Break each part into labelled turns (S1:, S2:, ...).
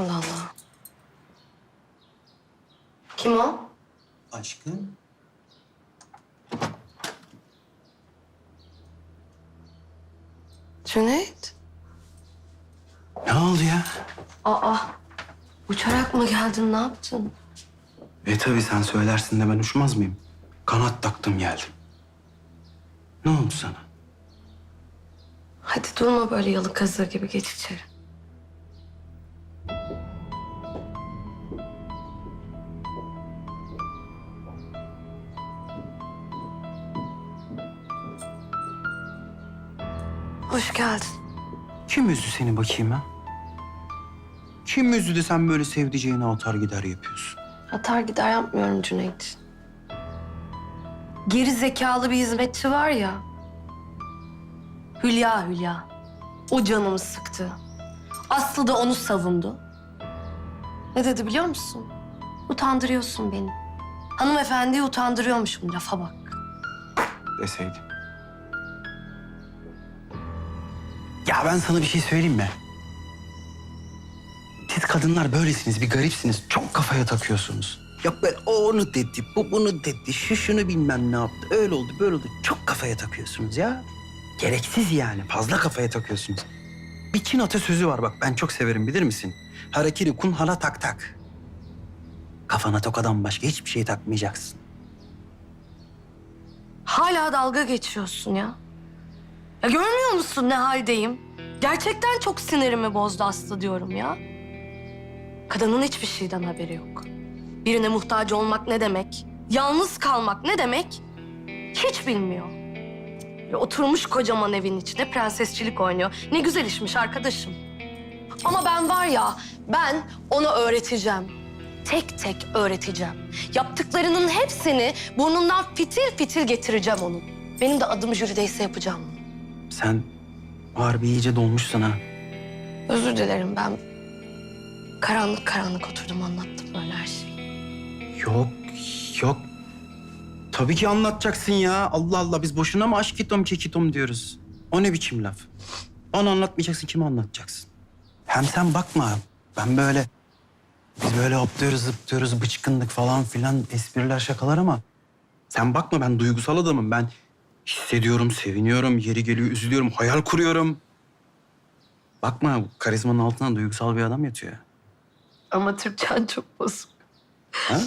S1: Allah Allah. Kim o?
S2: Aşkım.
S1: Cüneyt.
S2: Ne oldu ya?
S1: Aa, uçarak mı geldin, ne yaptın?
S2: E tabii sen söylersin de ben uçmaz mıyım? Kanat taktım geldim. Ne oldu sana?
S1: Hadi durma böyle yalı kazığı gibi geç içeri. Hoş geldin.
S2: Kim üzdü seni bakayım ha? Kim üzdü de sen böyle sevdiceğini atar gider yapıyorsun?
S1: Atar gider yapmıyorum Cüneyt. Geri zekalı bir hizmetçi var ya. Hülya Hülya. O canımı sıktı. Aslı da onu savundu. Ne dedi biliyor musun? Utandırıyorsun beni. Hanımefendiyi utandırıyormuşum lafa bak.
S2: Deseydim. Ya ben sana bir şey söyleyeyim mi? Siz kadınlar böylesiniz, bir garipsiniz. Çok kafaya takıyorsunuz. Yok ben o onu dedi, bu bunu dedi, şu şunu bilmem ne yaptı. Öyle oldu, böyle oldu. Çok kafaya takıyorsunuz ya. Gereksiz yani, fazla kafaya takıyorsunuz. Bir Çin atasözü var bak, ben çok severim bilir misin? Harakiri kun hala tak tak. Kafana tokadan başka hiçbir şey takmayacaksın.
S1: Hala dalga geçiyorsun ya. Ya görmüyor musun ne haldeyim? Gerçekten çok sinirimi bozdu Aslı diyorum ya. Kadının hiçbir şeyden haberi yok. Birine muhtaç olmak ne demek? Yalnız kalmak ne demek? Hiç bilmiyor. Ya oturmuş kocaman evin içinde prensesçilik oynuyor. Ne güzel işmiş arkadaşım. Ama ben var ya, ben ona öğreteceğim. Tek tek öğreteceğim. Yaptıklarının hepsini burnundan fitil fitil getireceğim onun. Benim de adım Jüride'yse yapacağım.
S2: Sen harbi iyice dolmuşsun ha.
S1: Özür dilerim ben karanlık karanlık oturdum anlattım böyle her şeyi.
S2: Yok, yok. Tabii ki anlatacaksın ya. Allah Allah biz boşuna mı aşk kitom kekitom diyoruz? O ne biçim laf? Bana anlatmayacaksın, kime anlatacaksın? Hem sen bakma. Ben böyle... Biz böyle hopluyoruz, zıplıyoruz, bıçkınlık falan filan espriler, şakalar ama... Sen bakma ben duygusal adamım. Ben hissediyorum, seviniyorum, yeri geliyor, üzülüyorum, hayal kuruyorum. Bakma karizmanın altından duygusal bir adam yatıyor.
S1: Ama Türkçen çok bozuk.
S2: Ha?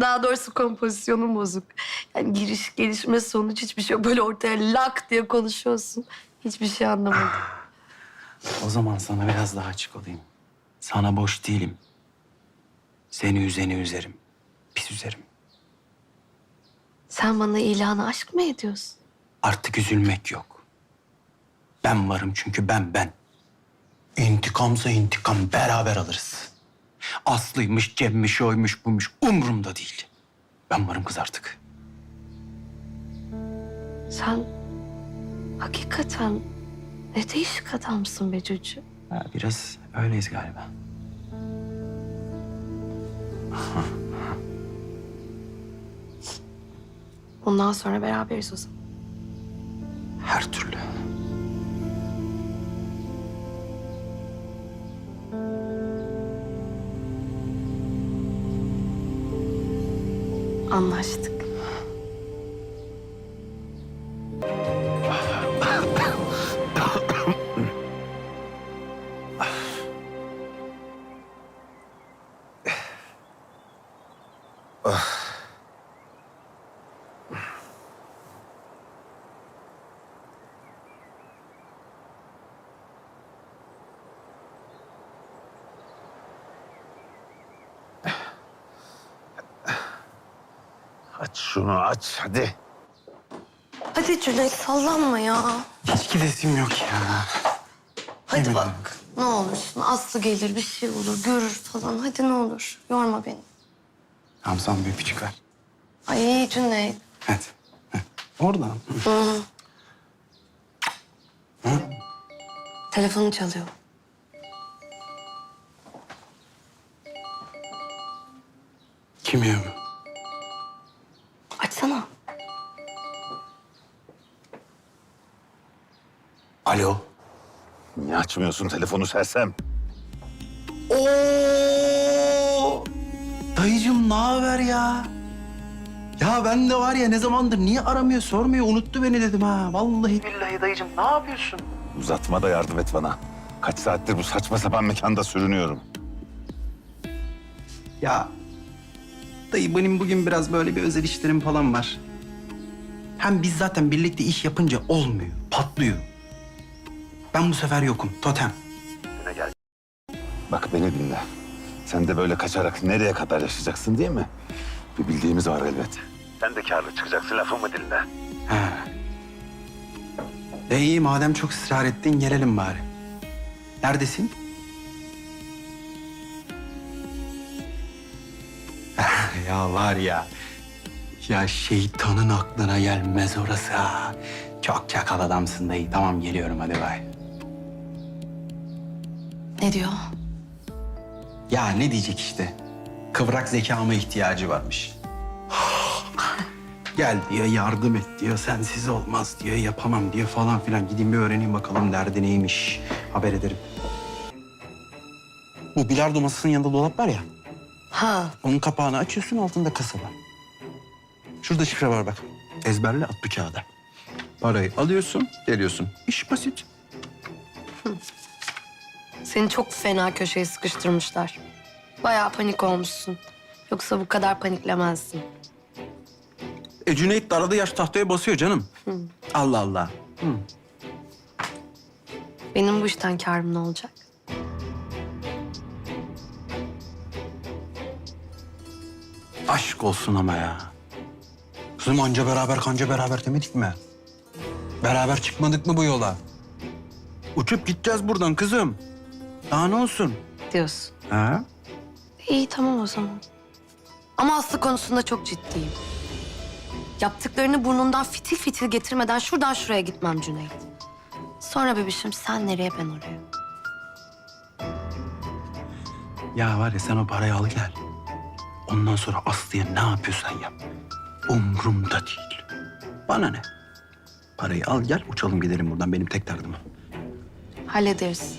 S1: Daha doğrusu kompozisyonun bozuk. Yani giriş, gelişme, sonuç hiçbir şey yok. Böyle ortaya lak diye konuşuyorsun. Hiçbir şey anlamadım.
S2: O zaman sana biraz daha açık olayım. Sana boş değilim. Seni üzeni üzerim. Pis üzerim.
S1: Sen bana ilanı aşk mı ediyorsun?
S2: Artık üzülmek yok. Ben varım çünkü ben ben. İntikamsa intikam beraber alırız. Aslı'ymış, Cem'miş, oymuş, buymuş umurumda değil. Ben varım kız artık.
S1: Sen hakikaten ne değişik adamsın be Cücü.
S2: Ha, biraz öyleyiz galiba.
S1: Bundan sonra beraberiz o zaman.
S2: Her türlü.
S1: Anlaştık.
S3: Aç şunu aç hadi.
S1: Hadi Cüneyt sallanma ya.
S2: Hiç gidesim yok ya.
S1: Hadi
S2: Yemin
S1: bak. Ne olursun Aslı gelir bir şey olur görür falan. Hadi ne olur yorma beni.
S2: Hamzam bir öpücük ver.
S1: Ay Cüneyt.
S2: Hadi. Heh. Oradan.
S1: Telefonu çalıyor.
S2: Kim ya bu? Alo.
S3: Niye açmıyorsun telefonu sersem?
S2: Oo! Dayıcım ne haber ya? Ya ben de var ya ne zamandır niye aramıyor sormuyor unuttu beni dedim ha. Vallahi billahi dayıcım ne yapıyorsun?
S3: Uzatma da yardım et bana. Kaç saattir bu saçma sapan mekanda sürünüyorum.
S2: Ya dayı benim bugün biraz böyle bir özel işlerim falan var. Hem biz zaten birlikte iş yapınca olmuyor, patlıyor. Ben bu sefer yokum, totem.
S3: Bak beni dinle. Sen de böyle kaçarak nereye kadar yaşayacaksın değil mi? Bir bildiğimiz var elbet. Sen de karlı çıkacaksın lafımı dinle.
S2: E iyi madem çok ısrar ettin gelelim bari. Neredesin? ya var ya. Ya şeytanın aklına gelmez orası ha. Çok çakal adamsın dayı. Tamam geliyorum hadi bay.
S1: Ne diyor?
S2: Ya ne diyecek işte. Kıvrak zekama ihtiyacı varmış. Gel diyor, yardım et diyor, sensiz olmaz diyor, yapamam diyor falan filan. Gideyim bir öğreneyim bakalım derdi neymiş. Haber ederim. Bu bilardo masasının yanında dolap var ya.
S1: Ha,
S2: Onun kapağını açıyorsun altında kasa var. Şurada şifre var bak. Ezberle at bu kağıda. Parayı alıyorsun, geliyorsun. İş basit.
S1: Seni çok fena köşeye sıkıştırmışlar. Bayağı panik olmuşsun. Yoksa bu kadar paniklemezdin.
S2: E Cüneyt de arada yaş tahtaya basıyor canım. Allah Allah. Hı.
S1: Benim bu işten kârım ne olacak?
S2: Aşk olsun ama ya. Kızım anca beraber kanca beraber demedik mi? Beraber çıkmadık mı bu yola? Uçup gideceğiz buradan kızım. Daha ne olsun?
S1: Diyorsun.
S2: Ha?
S1: İyi tamam o zaman. Ama Aslı konusunda çok ciddiyim. Yaptıklarını burnundan fitil fitil getirmeden şuradan şuraya gitmem Cüneyt. Sonra bebişim sen nereye ben oraya.
S2: Ya var ya sen o parayı al gel. Ondan sonra Aslı'ya ne yapıyorsan yap. Umrumda değil. Bana ne? Parayı al gel uçalım gidelim buradan benim tek derdim o.
S1: Hallederiz.